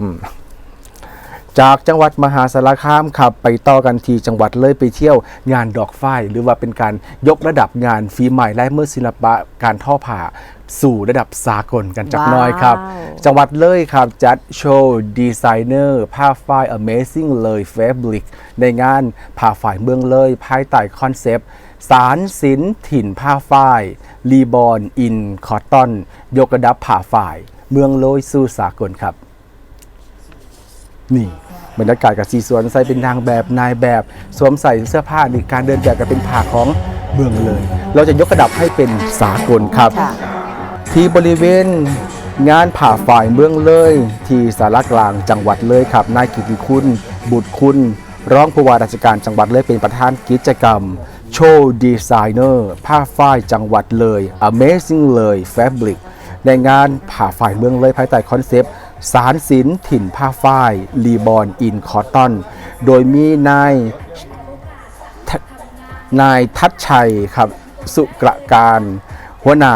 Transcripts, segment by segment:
อืมจากจังหวัดมหาสารคามขับ ไปต่อกันที่จังหวัดเลยไปเที่ยวงานดอกฝ้ายหรือว่าเป็นการยกระดับงานฝีใหม่และเมื่อศิลปะการท่อผ่าสู่ระดับสากลกันจักหน้อยครับว้าวจังหวัดเลยครับ จัดโชว์ดีไซเนอร์ผ้าฝ้าย Amazing เลย Fabric ในงานผ้าฝ้ายเมืองเลย ภายใต้คอนเซปต์สารสินถิ่นผ้าฝ้ายรีบอนอินคอตตอนยกระดับผ้าฝ้าย เมืองเลยสู่สากลครับ นี่บรรยากาศกับสีสวนใส่เป็นนางแบบนายแบบสวมใส่เสื้อผ้านี่การเดินแบบก็เป็นผ้าของเมืองเลย เราจะยกระดับให้เป็นสากลครับค่ะที่บริเวณงานผ่าฝ่ายเมืองเลย ที่สารกลางจังหวัดเลยครับนายกิติคุณ บุตรคุณร้องผู้ว่าราชการจังหวัดเลยเป็นประธานกิจกรรม โชว์ดีไซเนอร์ผ้าฝ้ายจังหวัดเลย Amazing เลย Fabric ในงานผ่าฝ่ายเมืองเลยภายใต้คอนเซปต์ สารสินถิ่นผ้าฝ้ายรีบอนอินคอตตอน โดยมีนายนายทัดชัยครับสุกระการหัวหน้า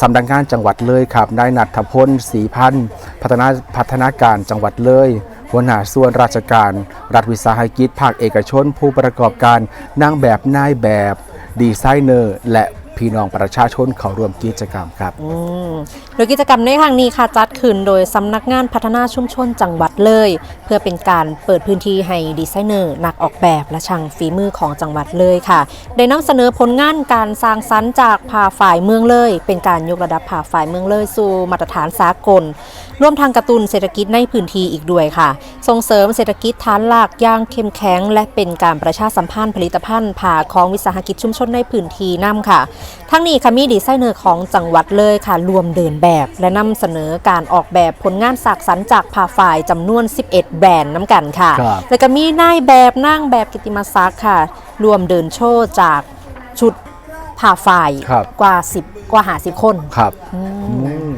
สำนักงานจังหวัดเลยครับนายนัทพลศรีพันธ์พัฒนาพัฒนาการจังหวัดเลย หัวหน้าส่วนราชการ รัฐวิสาหกิจภาคเอกชน ผู้ประกอบการนางแบบนายแบบดีไซเนอร์ และพี่น้องประชาชนเข้าร่วมกิจกรรมครับอื โดยกิจกรรมในครั้งนี้ค่ะจัดขึ้นโดยสำนักงานพัฒนาชุมชนจังหวัดเลย เพื่อเป็นการเปิดพื้นที่ให้ดีไซเนอร์ นักออกแบบและช่างฝีมือของจังหวัดเลยค่ะ ได้นำเสนอผลงานการสร้างสรรค์จากผ่าฝ่ายเมืองเลย เป็นการยกระดับผ่าฝ่ายเมืองเลยสู่มาตรฐานสากลร่วมทางกระตุ้นเศรษฐกิจในพื้นที่อีกด้วยค่ะ ส่งเสริมเศรษฐกิจฐานหลักย่างเข้มแข็ง และเป็นการประชาสัมพันธ์ผลิตภัณฑ์ผ่าของวิสาหกิจชุมชนในพื้นที่นํค่ะ ทั้งนี้ค่ะมีดีไซเนอร์ของจังหวัดเลยค่ะรวมเดินแบบและนำเสนอการออกแบบผลงานสากสรรค์จากผ่าฝ่ายจำนวน 11 แบรนด์น้ำกันค่ะ ครับแล้วก็มีนายแบบนั่งแบบกิตติมศักดิ์ค่ะ รวมเดินโชว์จากชุดผ่าฝ่ายครับ กว่า 10 กว่าหาสิบคนครับอืม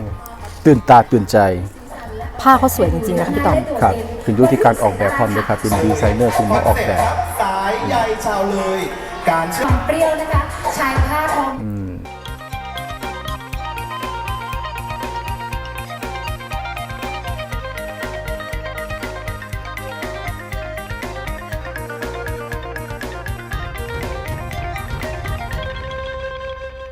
ตื่นตาตื่นใจผ้าเขาสวยจริงๆนะคะพี่ต๋อม ครับถึงอยู่ที่การออกแบบพร้อมเลยครับเป็นดีไซเนอร์ซึ่งมาออกแบบ สายใยชาวเลย การเชื่อม เปรี้ยวนะคะ ชาย